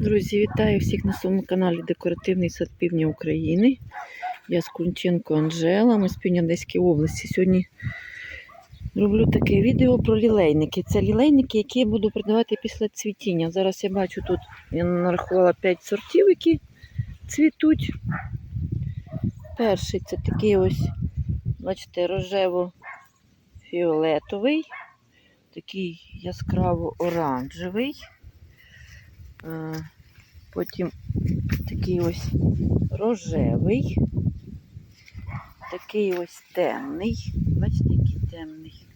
Друзі, вітаю всіх на своєму каналі Декоративний сад Півдня України. Я з Кунченко Анжела, ми з Півдня Одеської області. Сьогодні роблю таке відео про лілейники. Це лілейники, які я буду продавати після цвітіння. Зараз я бачу тут, я нарахувала 5 сортів, які цвітуть. Перший це такий ось, бачите, рожево-фіолетовий, такий яскраво-оранжевий. Е, Потім такий ось рожевий, такий ось темний. Бачите, який темний.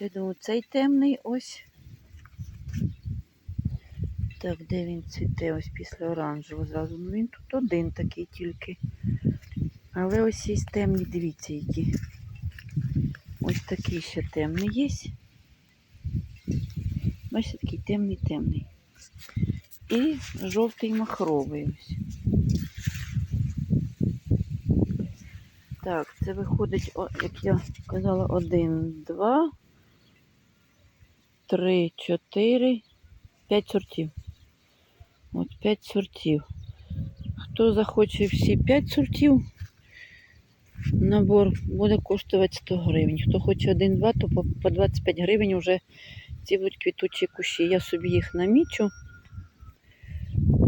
Я думаю, цей темний ось. Так, де він цвіте ось після оранжевого зразу. Ну він тут один такий тільки. Але ось є темні, дивіться, які. Ось такий ще темний є. Бачите, такий темний темний. І жовтий махровий. Так, це виходить, як я казала, один, два, три, чотири, п'ять сортів. От п'ять сортів. Хто захоче всі п'ять сортів, набор буде коштувати 100 гривень. Хто хоче один-два, то по, по 25 гривень вже ці будуть квітучі кущі. Я собі їх намічу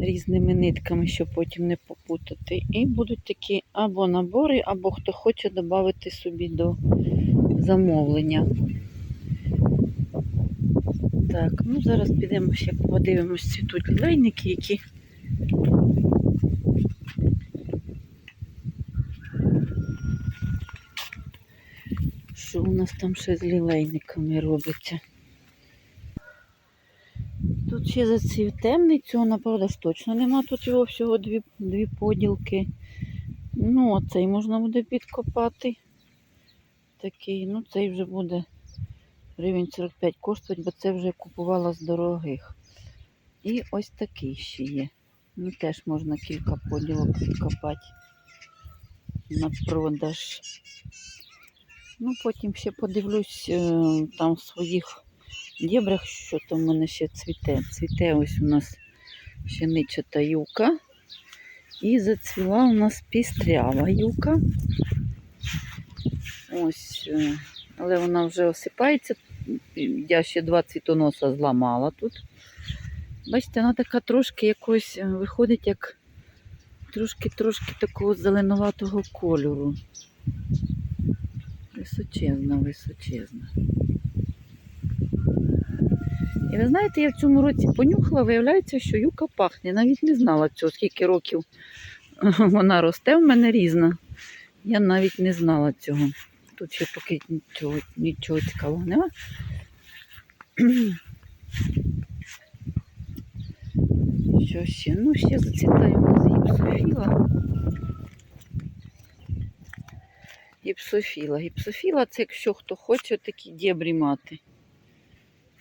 різними нитками, щоб потім не попутати. І будуть такі або набори, або хто хоче додати собі до замовлення. Так, ну зараз підемо ще подивимось цвітуть лілейники, які. Що у нас там ще з лілейниками робиться? Тут ще зацвів темний, цього, напевно, ж точно нема. Тут його всього дві, дві поділки. Ну, оцей можна буде підкопати. Такий, ну цей вже буде гривень 45 коштувати, бо це вже купувала з дорогих. І ось такий ще є. Ну, теж можна кілька поділок підкопати на продаж. Ну, потім ще подивлюсь е, там своїх дібрах, що там в мене ще цвіте. Цвіте ось у нас пшеничата юка. І зацвіла у нас пістрява юка. Ось, е, але вона вже осипається. Я ще два цвітоноса зламала тут. Бачите, вона така трошки якось е, виходить, як трошки-трошки такого зеленуватого кольору. Височезна, височезна. І ви знаєте, я в цьому році понюхала, виявляється, що юка пахне. Навіть не знала цього, скільки років вона росте в мене різна. Я навіть не знала цього. Тут ще поки нічого, нічого цікавого нема. Що ще? Ну, ще зацвітає нас гіпсофіла. Гіпсофіла. Гіпсофіла це якщо хто хоче такі дєбрі мати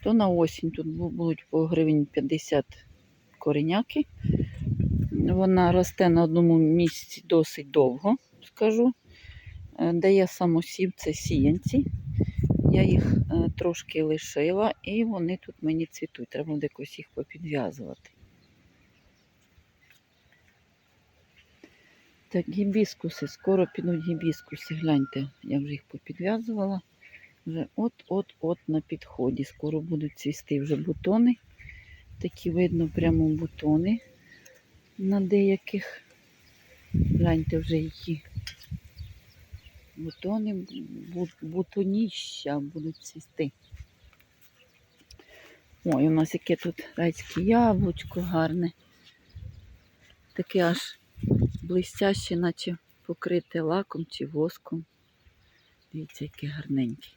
то на осінь тут будуть по гривень 50 кореняки. Вона росте на одному місці досить довго, скажу. Е, Дає самосів це сіянці. Я їх е, трошки лишила і вони тут мені цвітуть. Треба буде якось їх попідв'язувати. Так, гібіскуси, скоро підуть гібіскуси. Гляньте, я вже їх попідв'язувала. Вже от-от-от на підході. Скоро будуть цвісти вже бутони. Такі видно прямо бутони на деяких. Гляньте вже які бутони, бутоніща будуть цвісти. Ой, у нас яке тут райське яблучко гарне. Таке аж блистяще, наче покрите лаком чи воском. Дивіться, яке гарненьке.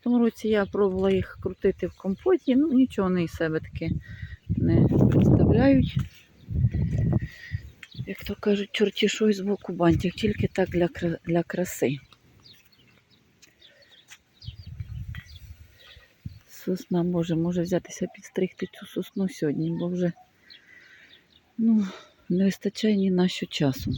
В тому році я пробувала їх крутити в компоті, ну нічого вони із себе таки не представляють. Як то кажуть, чорті що із боку бантів, тільки так для, для краси. Сосна, боже, може взятися підстригти цю сосну сьогодні, бо вже ну, не вистачає ні на що часу.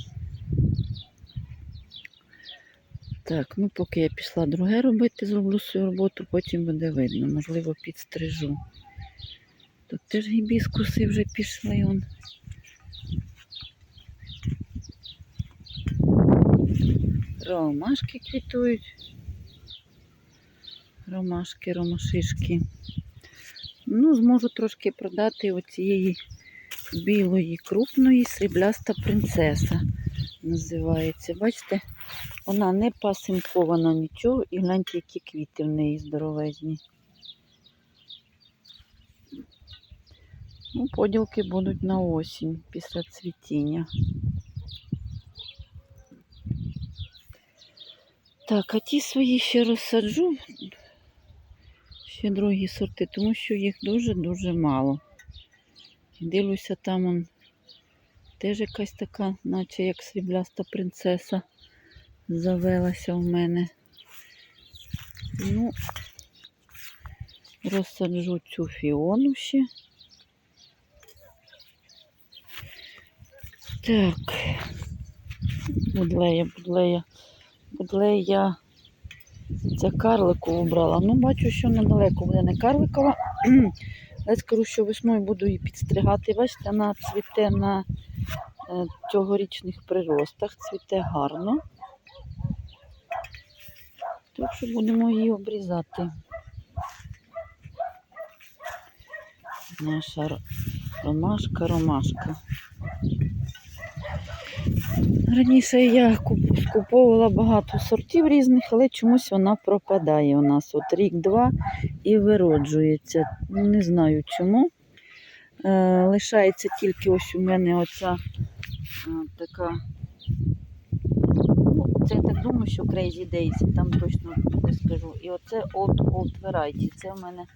Так, ну поки я пішла друге робити, зроблю свою роботу, потім буде видно. Можливо, підстрижу. Тут теж гібіскуси вже пішли. Он. Ромашки квітують. Ромашки, ромашишки. Ну, зможу трошки продати оцієї білої крупної срібляста принцеса. Називається. Бачите, вона не пасинкована нічого і гляньте, які квіти в неї здоровезні. Ну, поділки будуть на осінь після цвітіння. Так, а ті свої ще розсаджу, ще другі сорти, тому що їх дуже-дуже мало. Дивлюся, там он теж якась така, наче як срібляста принцеса завелася в мене. Ну, розсаджу цю фіону ще. Так, будлея, будлея, будлея. Це карликову брала. Ну, бачу, що недалеко буде не карликова. Але скажу, що весною буду її підстригати. Бачите, вона цвіте на цьогорічних приростах, цвіте гарно. Так що будемо її обрізати. Наша ромашка, ромашка. Раніше я куп- скуповувала багато сортів різних, але чомусь вона пропадає у нас. От рік-два і вироджується. Не знаю чому. Е, лишається тільки ось у мене оця е, така. Ну, це я так думаю, що Crazy Daisy, там точно не скажу. І оце Old Old Variety. Це в мене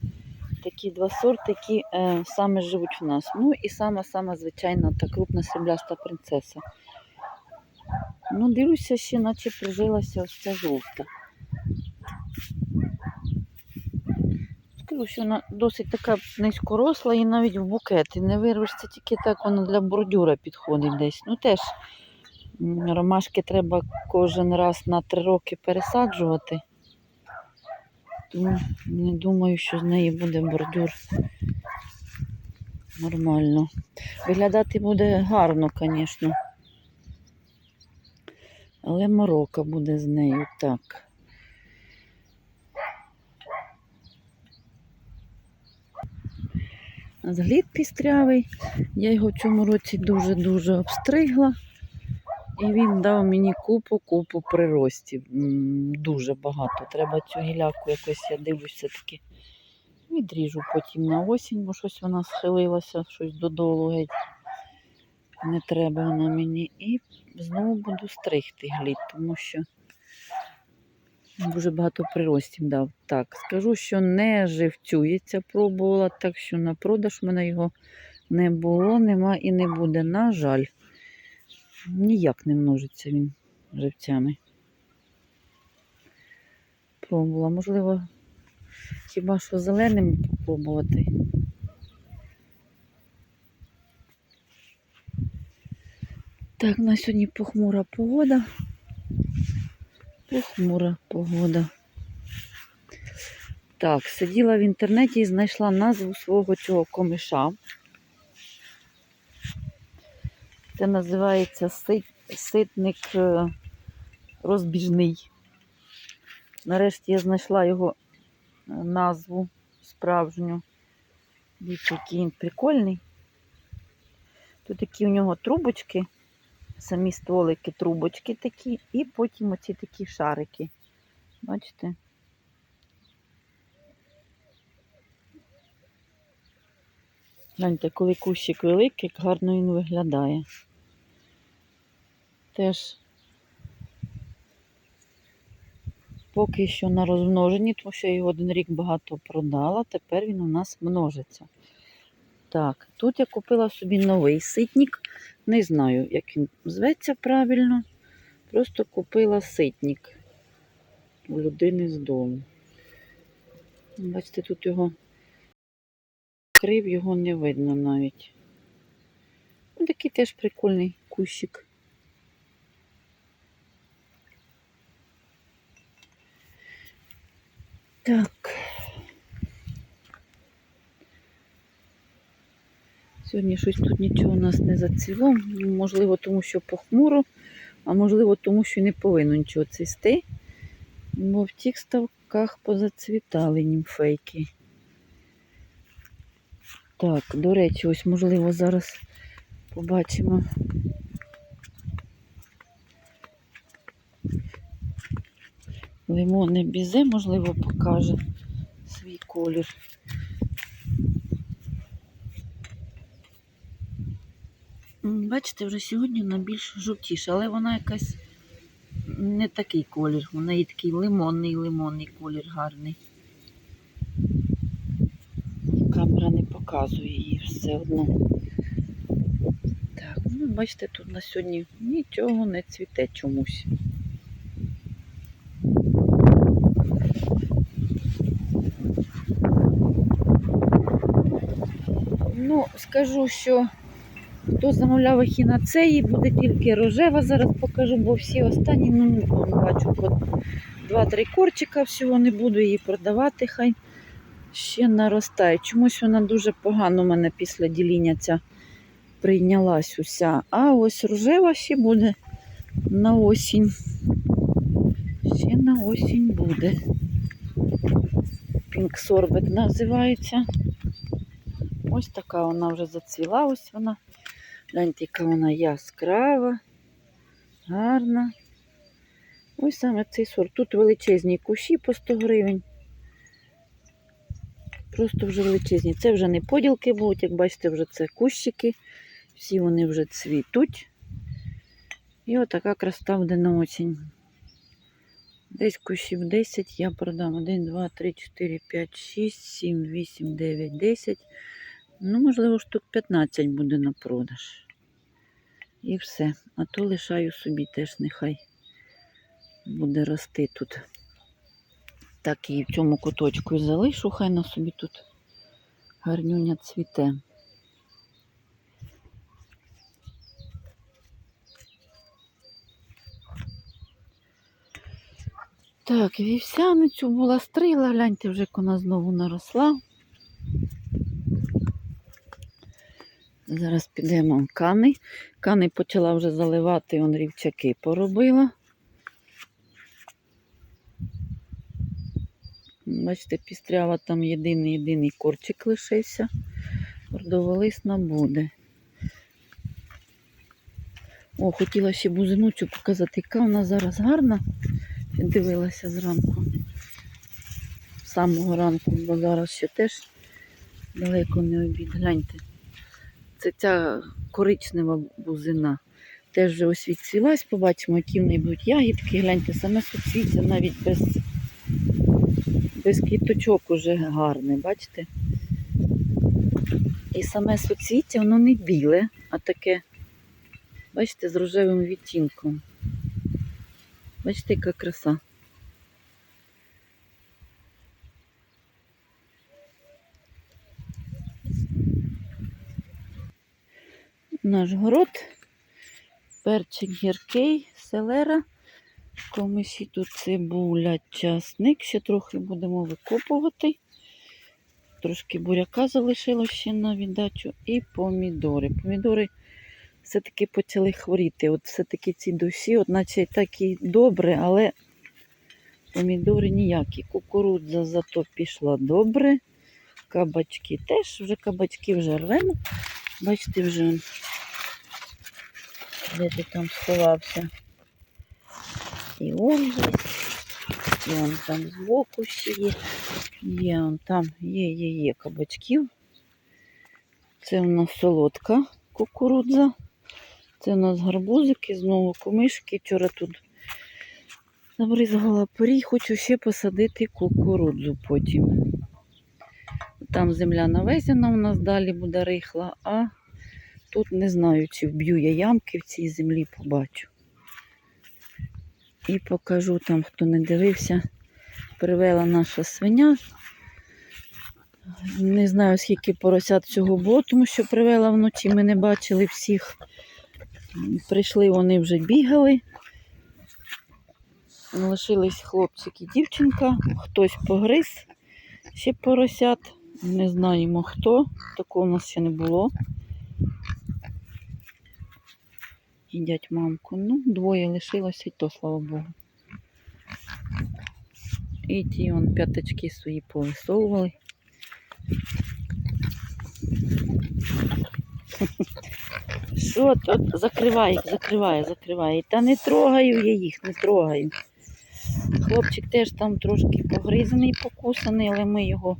такі два сорти, які е, саме живуть в нас. Ну і сама-сама звичайна та крупна срібляста принцеса. Ну, дивлюся, ще наче прижилася ось ця жовта. Скажу, що вона досить така низькоросла і навіть в букети не вирвешся, тільки так вона для бордюра підходить десь. Ну теж ромашки треба кожен раз на три роки пересаджувати. Тому не думаю, що з неї буде бордюр нормально. Виглядати буде гарно, звісно. Але морока буде з нею так. Зглід пістрявий. Я його в цьому році дуже-дуже обстригла. І він дав мені купу-купу приростів. Дуже багато. Треба цю гіляку якось, я дивлюсь, все-таки відріжу потім на осінь, бо щось вона схилилася, щось додолу геть. Не треба вона мені. І знову буду стригти глід, тому що дуже багато приростів дав. Так, скажу, що не живцюється, пробувала, так що на продаж в мене його не було, нема і не буде. На жаль, ніяк не множиться він живцями. Пробувала, можливо, хіба що зеленим попробувати. Так, на сьогодні похмура погода. Похмура погода. Так, сиділа в інтернеті і знайшла назву свого цього комиша. Це називається сит, ситник е, розбіжний. Нарешті я знайшла його е, назву справжню. Дивіться, який він прикольний. Тут такі у нього трубочки самі стволики, трубочки такі, і потім оці такі шарики. Бачите? Гляньте, коли кущик великий, як гарно він виглядає. Теж поки що на розмноженні, тому що я його один рік багато продала, тепер він у нас множиться. Так, тут я купила собі новий ситник. Не знаю, як він зветься правильно. Просто купила ситник у людини з дому. Бачите, тут його крив, його не видно навіть. Ну, такий теж прикольний кущик. Так. Сьогодні щось тут нічого у нас не зацвіло. Можливо, тому що похмуро, а можливо, тому що не повинно нічого цвісти. Бо в тих ставках позацвітали німфейки. Так, до речі, ось можливо зараз побачимо. Лимонне бізе, можливо, покаже свій колір. Бачите, вже сьогодні вона більш жовтіша, але вона якась не такий колір. У неї такий лимонний лимонний колір гарний. Камера не показує її все одно. Так, ну бачите, тут на сьогодні нічого не цвіте чомусь. Ну, скажу, що хто замовляв ехінацеї, буде тільки рожева. Зараз покажу, бо всі останні, ну, бачу, два-три корчика всього не буду її продавати, хай ще наростає. Чомусь вона дуже погано у мене після діління ця прийнялась уся. А ось рожева ще буде на осінь. Ще на осінь буде. Пінк сорбет називається. Ось така вона вже зацвіла, ось вона. Гляньте, яка вона яскрава, гарна. Ось саме цей сорт. Тут величезні кущі по 100 гривень. Просто вже величезні. Це вже не поділки будуть, як бачите, вже це кущики. Всі вони вже цвітуть. І отака краса буде на осінь. Десь кущів 10 я продам. 1, 2, 3, 4, 5, 6, 7, 8, 9, 10. Ну, можливо, штук 15 буде на продаж. І все. А то лишаю собі теж нехай буде рости тут. Так і в цьому куточку і залишу, хай на собі тут гарнюня цвіте. Так, вівсяницю була стрила, гляньте, вже як вона знову наросла. Зараз підемо кани. Кани почала вже заливати, он рівчаки поробила. Бачите, пістрява там єдиний єдиний корчик лишився. Ордоволисна буде. О, хотіла ще бузину цю показати, яка вона зараз гарна. Дивилася зранку. З самого ранку, бо зараз ще теж далеко не обід. Гляньте. Це ця коричнева бузина. Теж вже ось відцвілась, побачимо, які в неї будуть ягідки. Гляньте, саме суцвіття навіть без, без квіточок уже гарне, бачите? І саме суцвіття, воно не біле, а таке, бачите, з рожевим відтінком. Бачите, яка краса. Наш город, перчик гіркий, селера, комиші тут цибуля, часник, ще трохи будемо викопувати. Трошки буряка залишилось ще на віддачу і помідори. Помідори все-таки почали хворіти. От все-таки ці душі, от наче так і добре, але помідори ніякі. Кукурудза зато пішла добре. Кабачки теж, вже кабачки вже рвемо. Бачите, вже де ти там сховався. І он є. І он там збоку ще є. Є он там, є, є, є кабачків. Це у нас солодка кукурудза. Це у нас гарбузики, знову комишки. Вчора тут набризгала порій, хочу ще посадити кукурудзу потім. Там земля навезена у нас далі буде рихла, а тут не знаю, чи вб'ю я ямки в цій землі, побачу. І покажу там, хто не дивився, привела наша свиня. Не знаю, скільки поросят цього було, тому що привела вночі, ми не бачили всіх. Прийшли, вони вже бігали. Лишились хлопчик і дівчинка, хтось погриз ще поросят. Не знаємо хто, такого у нас ще не було. Їдять мамку. Ну, двоє лишилося, і то, слава Богу. І ті он п'ятачки свої повисовували. Що тут? Закривай їх, закривай, закривай. Та не трогаю я їх, не трогаю. Хлопчик теж там трошки погризаний, покусаний, але ми його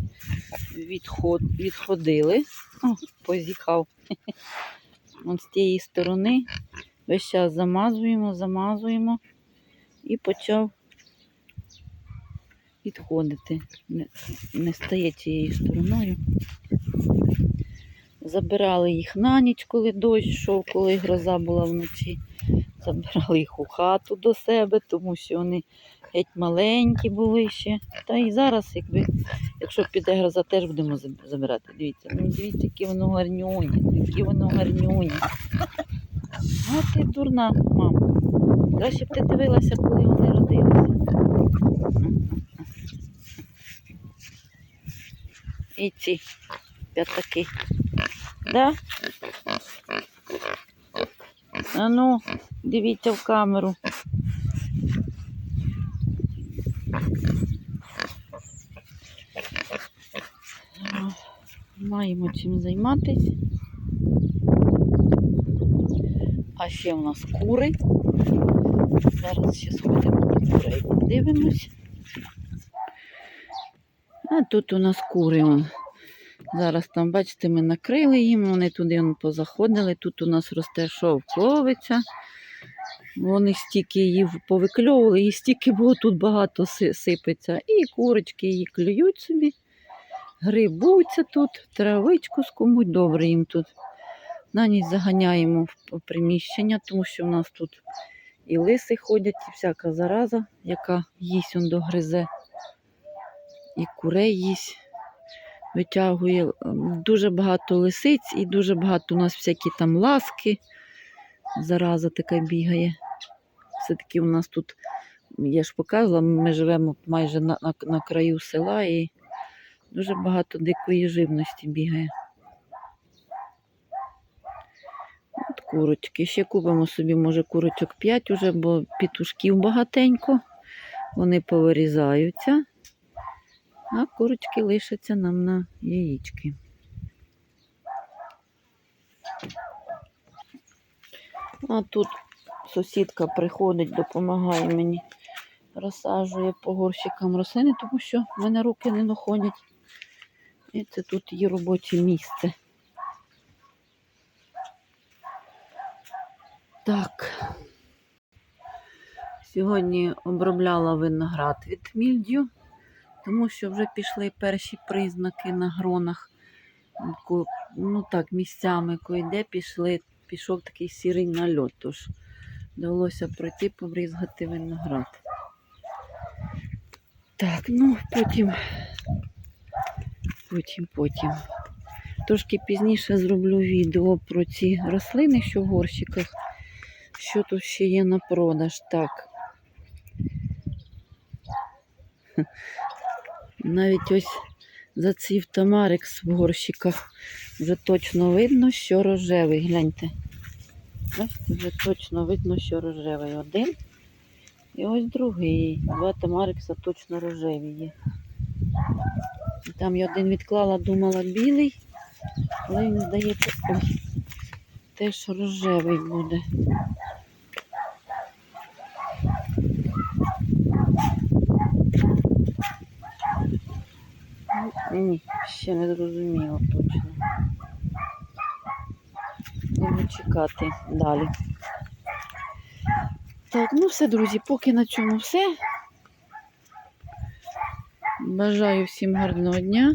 відход... відходили. О, позіхав. От з тієї сторони весь час замазуємо, замазуємо і почав відходити. Не, не стає цією стороною. Забирали їх на ніч, коли дощ йшов, коли гроза була вночі. Забирали їх у хату до себе, тому що вони геть маленькі були ще. Та і зараз, якби, якщо піде гроза, теж будемо забирати. Дивіться, ну дивіться, які воно гарнюні, які воно гарнюні. А ти дурна, мама. Краще б ти дивилася, коли вони родилися. І ці п'ятаки. Да? А ну, дивіться в камеру. Маємо чим займатися. А ще в нас кури. Зараз ще сходимо до курей, подивимось. А тут у нас кури. Он. Зараз там, бачите, ми накрили їм, вони туди он, позаходили. Тут у нас росте шовковиця. Вони стільки її повикльовували, і стільки було тут багато сипеться. І курочки її клюють собі, грибуться тут, травичку скомуть, добре їм тут. На ніч заганяємо в приміщення, тому що в нас тут і лиси ходять, і всяка зараза, яка їсть он догризе, і курей їсть витягує. Дуже багато лисиць і дуже багато у нас всякі там ласки. Зараза така бігає. Все-таки у нас тут, я ж показувала, ми живемо майже на, на, на краю села і дуже багато дикої живності бігає. Курочки. Ще купимо собі, може, курочок 5 уже, бо пітушків багатенько. Вони повирізаються, а курочки лишаться нам на яєчки. А тут сусідка приходить, допомагає мені, розсаджує по горщикам рослини, тому що в мене руки не доходять. І це тут її робоче місце. Так. Сьогодні обробляла виноград від мільдю, тому що вже пішли перші признаки на гронах. Ну так, місцями койде пішли, пішов такий сірий нальот, тож довелося пройти побризгати виноград. Так, ну потім, потім, потім. Трошки пізніше зроблю відео про ці рослини, що в горщиках. Що тут ще є на продаж? Так. Навіть ось зацвів тамарикс в горщиках. Вже точно видно, що рожевий. Гляньте. Бачите, вже точно видно, що рожевий один. І ось другий. Два тамарикса точно рожеві є. Там я один відклала, думала білий, але він здається, ой, теж рожевий буде. Ні, ще не зрозуміло точно. Будемо чекати далі. Так, ну все, друзі, поки на цьому все. Бажаю всім гарного дня.